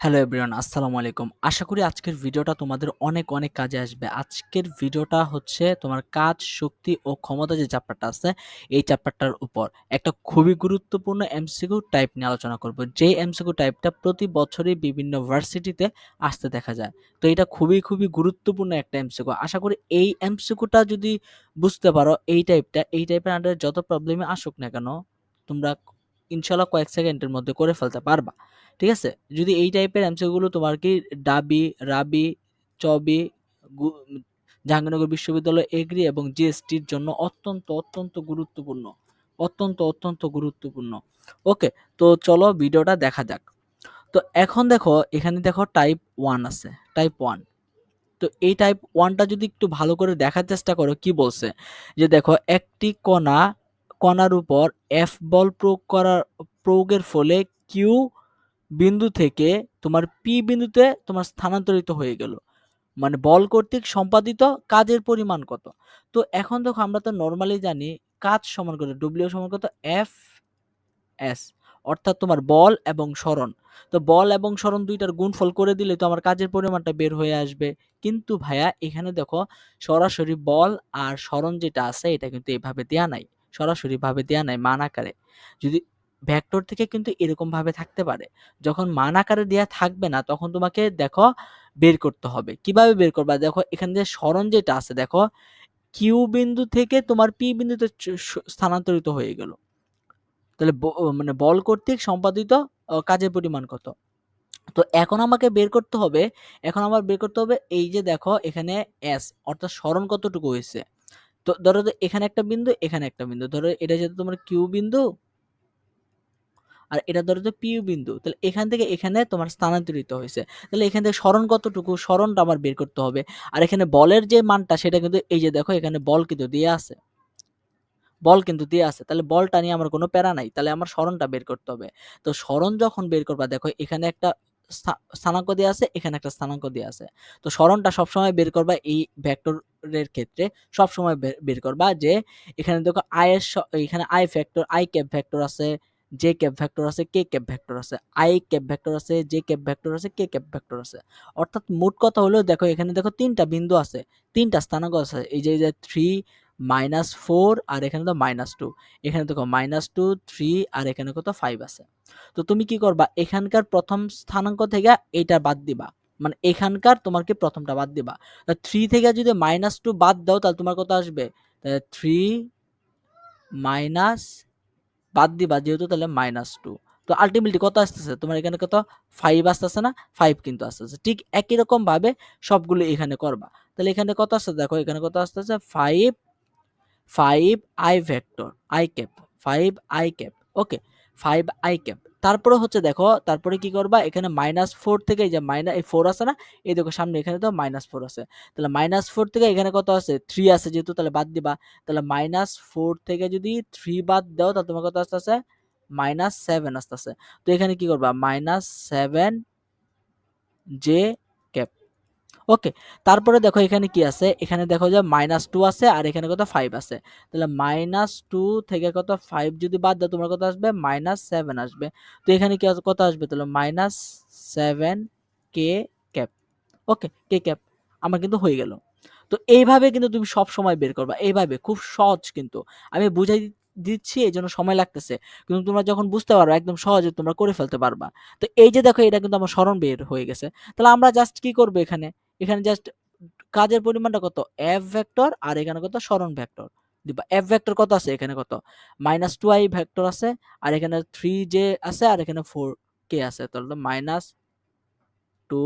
Hello everyone, আসসালামু আলাইকুম। আশা করি আজকের ভিডিওটা তোমাদের অনেক অনেক কাজে আসবে। আজকের ভিডিওটা হচ্ছে তোমার কাজ, শক্তি ও ক্ষমতা যে চ্যাপ্টারটা আছে, এই চ্যাপ্টারটার উপর। একটা খুবই গুরুত্বপূর্ণ এমসিকিউ টাইপ নিয়ে আলোচনা করব। যে এমসিকিউ টাইপটা প্রতি বছরই বিভিন্ন ভার্সিটিতে আসতে দেখা যায়। তো এটা খুবই খুবই গুরুত্বপূর্ণ একটা এমসিকিউ আশা করি এই এমসিকিউটা যদি বুঝতে পারো, এই টাইপটা এই টাইপের আন্ডারে যত প্রবলেমে আসুক না কেন, তোমরা ইনশাল্লাহ কয়েক সেকেন্ডের মধ্যে করে ফেলতে পারবা। ঠিক আছে? যদি এই টাইপের অ্যান্সারগুলো তোমার কি ডাবি, রাবি, চবি জাহাঙ্গীরনগর বিশ্ববিদ্যালয় এগ্রি এবং জিএসটির জন্য অত্যন্ত অত্যন্ত গুরুত্বপূর্ণ, অত্যন্ত অত্যন্ত গুরুত্বপূর্ণ। ওকে তো চলো ভিডিওটা দেখা যাক। তো এখন দেখো, এখানে দেখো টাইপ ওয়ান আছে টাইপ ওয়ান তো এই টাইপ ওয়ানটা যদি একটু ভালো করে দেখার চেষ্টা করো, কি বলছে? যে দেখো, একটি কণা কণার উপর এফ বল প্রয়োগ করার, প্রয়োগের ফলে কিউ বিন্দু থেকে তোমার পি বিন্দুতে তোমার স্থানান্তরিত হয়ে গেল। মানে বল কর্তৃক সম্পাদিত কাজের পরিমাণ কত? তো এখন দেখো আমরা তো নর্মালি জানি কাজ সমান কত? ডব্লিউ সমান কত? এফ এস অর্থাৎ তোমার বল এবং স্মরণ। তো বল এবং সরণ দুইটার গুণফল করে দিলে তো আমার কাজের পরিমাণটা বের হয়ে আসবে। কিন্তু ভাইয়া, এখানে দেখো সরাসরি বল আর স্মরণ যেটা আছে, এটা কিন্তু এভাবে দেয়া নাই। সরাসরি ভাবে দেয়া নাই মান আকারে। যদি ভেক্টর থেকে কিন্তু এরকমভাবে থাকতে পারে, যখন মান আকারে দেওয়া থাকবে না, তখন তোমাকে দেখো বের করতে হবে। কীভাবে বের করবা? দেখো এখানে যে সরণ যেটা আছে, দেখো কিউ বিন্দু থেকে তোমার পি বিন্দুতে স্থানান্তরিত হয়ে গেল। তাহলে মানে বল কর্তৃক সম্পাদিত কাজের পরিমাণ কত? তো এখন আমাকে বের করতে হবে, এখন আমার বের করতে হবে এই যে দেখো এখানে এস অর্থাৎ স্মরণ কতটুকু হয়েছে? তো ধরো এখানে একটা বিন্দু, এখানে একটা বিন্দু। ধরো এটা যেহেতু তোমার কিউ বিন্দু আর এটা ধরো যে পিউ বিন্দু, তাহলে এখান থেকে এখানে তোমার স্থানান্তরিত হয়েছে। তাহলে এখান থেকে স্মরণ কতটুকু? স্মরণটা আমার বের করতে হবে। আর এখানে বলের যে মানটা, সেটা কিন্তু এই যে দেখো, এখানে বল কিন্তু দিয়ে আছে। বল কিন্তু দিয়ে আছে। তাহলে বলটা নিয়ে আমার কোনো প্যারা নাই। তাহলে আমার স্মরণটা বের করতে হবে। তো স্মরণ যখন বের করবা, দেখো এখানে একটা স্থানাঙ্ক দেওয়া আছে, এখানে একটা স্থানাঙ্ক দেওয়া আছে। তো স্মরণটা সবসময় বের করবা এই ভেক্টরের ক্ষেত্রে, সবসময় বের করবা যে এখানে দেখো আয়ের এখানে I factor I cap vector আছে জে ক্যাপ ভেক্টর আছে কে ক্যাপ ভেক্টর আছে আই ক্যাপ ভেক্টর আছে জে ক্যাপ ভেক্টর আছে কে ক্যাপ ভেক্টর আছে। অর্থাৎ মোট কথা হলো দেখো এখানে দেখো তিনটা বিন্দু আছে, তিনটা স্থানাঙ্ক আছে, এই যে থ্রি মাইনাস ফোর আর এখানে তো মাইনাস টু এখানে দেখো মাইনাস টু থ্রি আর এখানে কত ফাইভ আছে। তো তুমি কি করবা? এখানকার প্রথম স্থানাঙ্ক থেকে এইটা বাদ দিবা। মানে এখানকার তোমার কি প্রথমটা বাদ দিবা। থ্রি থেকে যদি মাইনাস টু বাদ দাও, তাহলে তোমার কত আসবে? থ্রি মাইনাস বাদ দিবা যেহেতু তাহলে মাইনাস টু তো আলটিমেটলি কত আসতেছে? তোমার এখানে কত ফাইভ আসতেছে না? ফাইভ কিন্তু আসতেছে। ঠিক একই রকম ভাবে সবগুলো এখানে করবা। তাহলে এখানে কত আসছে দেখো এখানে কত আসতেছে? Five five I vector I cap five I cap okay five I cap তারপরে হচ্ছে দেখো, তারপরে কি করবা? এখানে মাইনাস ফোর থেকে এই যে মাইনাস এই ফোর আছে না? এই দেখো সামনে এখানে তো মাইনাস ফোর আছে। তাহলে মাইনাস ফোর থেকে এখানে কত আছে? থ্রি আছে যেহেতু, তাহলে বাদ দিবা। তাহলে মাইনাস ফোর থেকে যদি থ্রি বাদ দাও, তাহলে তোমার কত আসতে আছে মাইনাস সেভেন আসতেছে। তো এখানে কি করবা? মাইনাস সেভেন জে ওকে, তারপরে দেখো এখানে কি আছে? এখানে দেখো যে মাইনাস টু আছে আর এখানে কত? ফাইভ আছে। তাহলে মাইনাস টু থেকে কত? ফাইভ যদি বাদ দাও, তোমার কত আসবে? মাইনাস সেভেন আসবে। তো এখানে কি কত আসবে? তাহলে minus seven K cap okay K cap আমার কিন্তু হয়ে গেল। তো এইভাবে কিন্তু তুমি সব সময় বের করবা। এইভাবে, খুব সহজ কিন্তু। আমি বুঝাই দিচ্ছি এই জন্য সময় লাগতেছে। কিন্তু তোমরা যখন বুঝতে পারো একদম সহজে তোমরা করে ফেলতে পারবা। তো এই যে দেখো, এটা কিন্তু আমার স্মরণ বের হয়ে গেছে। তাহলে আমরা জাস্ট কি করব এখানে? এখানে জাস্ট কাজের পরিমাণটা কত? এফ ভেক্টর আর এখানে কত? স্মরণ ভেক্টর দিবা এফ ভেক্টর কত আছে? এখানে কত? মাইনাস টু আই ভেক্টর আছে, আর এখানে থ্রি জে আছে, আর এখানে ফোর কে আছে। তাহলে মাইনাস টু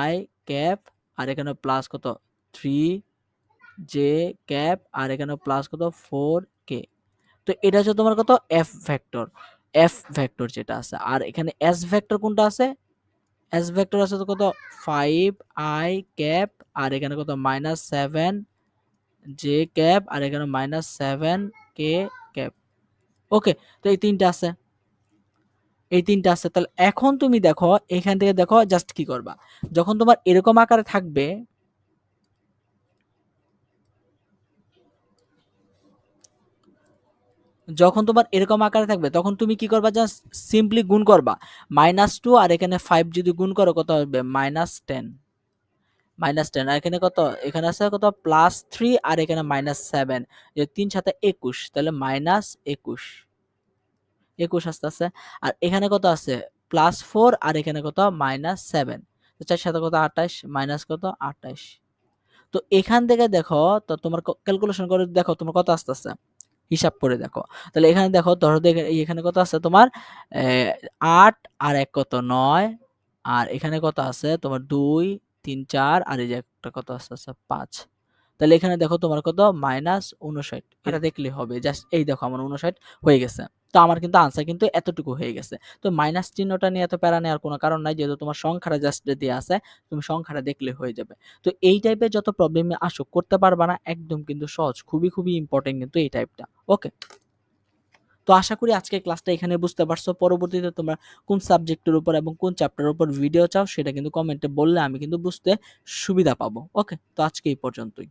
আই ক্যাপ আর এখানে প্লাস কত? থ্রি জে ক্যাপ আর এখানে প্লাস কত? ফোর কে তো এটা হচ্ছে তোমার কত? এফ ভেক্টর এফ ভেক্টর যেটা আছে। আর এখানে এস ভেক্টর কোনটা আছে? এস ভেক্টর আছে তো কত? ফাইভ আই ক্যাপ আর এখানে কত? মাইনাস সেভেন জে ক্যাপ আর এখানে minus seven K cap okay তো এই তিনটা আছে। এই তিনটা আছে। তাহলে এখন তুমি দেখো, এখান থেকে দেখো জাস্ট কি করবা? যখন তোমার এরকম আকারে থাকবে যখন তোমার এরকম আকারে থাকবে, তখন তুমি কি করবা জাস্ট সিম্পলি গুণ করবা। মাইনাস টু আর এখানে ফাইভ যদি গুণ করো, কত হবে? মাইনাস টেন মাইনাস টেন আর এখানে কত? এখানে আছে কত? প্লাস থ্রি আর এখানে মাইনাস সেভেন যে তিন সাথে একুশ, তাহলে মাইনাস একুশ। একুশ আস্তে আছে আর এখানে কত আছে? প্লাস ফোর আর এখানে কত? মাইনাস সেভেন তো চার সাথে কত? আঠাশ। মাইনাস কত? আঠাশ। তো এখান থেকে দেখো, তো তোমার ক্যালকুলেশন করে দেখো, তোমার কত আসতেছে হিসাব করে দেখো। তাহলে এখানে দেখো, ধরো এখানে কত আছে তোমার? আট আর এক কত? নয়। আর এখানে কত আছে? তোমার দুই, তিন, চার, আর এই যে একটা কত আছে পাঁচ। তাহলে এখানে দেখো তোমার কত? মাইনাস উনষাট এটা দেখলে হবে জাস্ট এই দেখো আমার উনষাট হয়ে গেছে। তো আমার কিন্তু আনসার কিন্তু এতটুকু হয়ে গেছে। তো মাইনাস চিহ্নটা নিয়ে এত প্যারা নেওয়ার কোনো কারণ নাই যেহেতু তোমার সংখ্যাটা জাস্ট দিয়ে আছে তুমি সংখ্যাটা দেখলে হয়ে যাবে। তো এই টাইপের যত প্রবলেমে আসো করতে পারবা না একদম কিন্তু সহজ খুবই খুবই ইম্পর্টেন্ট কিন্তু এই টাইপটা ওকে তো আশা করি আজকে ক্লাসটা এখানে বুঝতে পারছ। পরবর্তীতে তোমরা কোন সাবজেক্টের উপর এবং কোন চ্যাপ্টারের উপর ভিডিও চাও সেটা কিন্তু কমেন্টে বললে আমি কিন্তু বুঝতে সুবিধা পাবো। ওকে তো আজকে এই পর্যন্তই।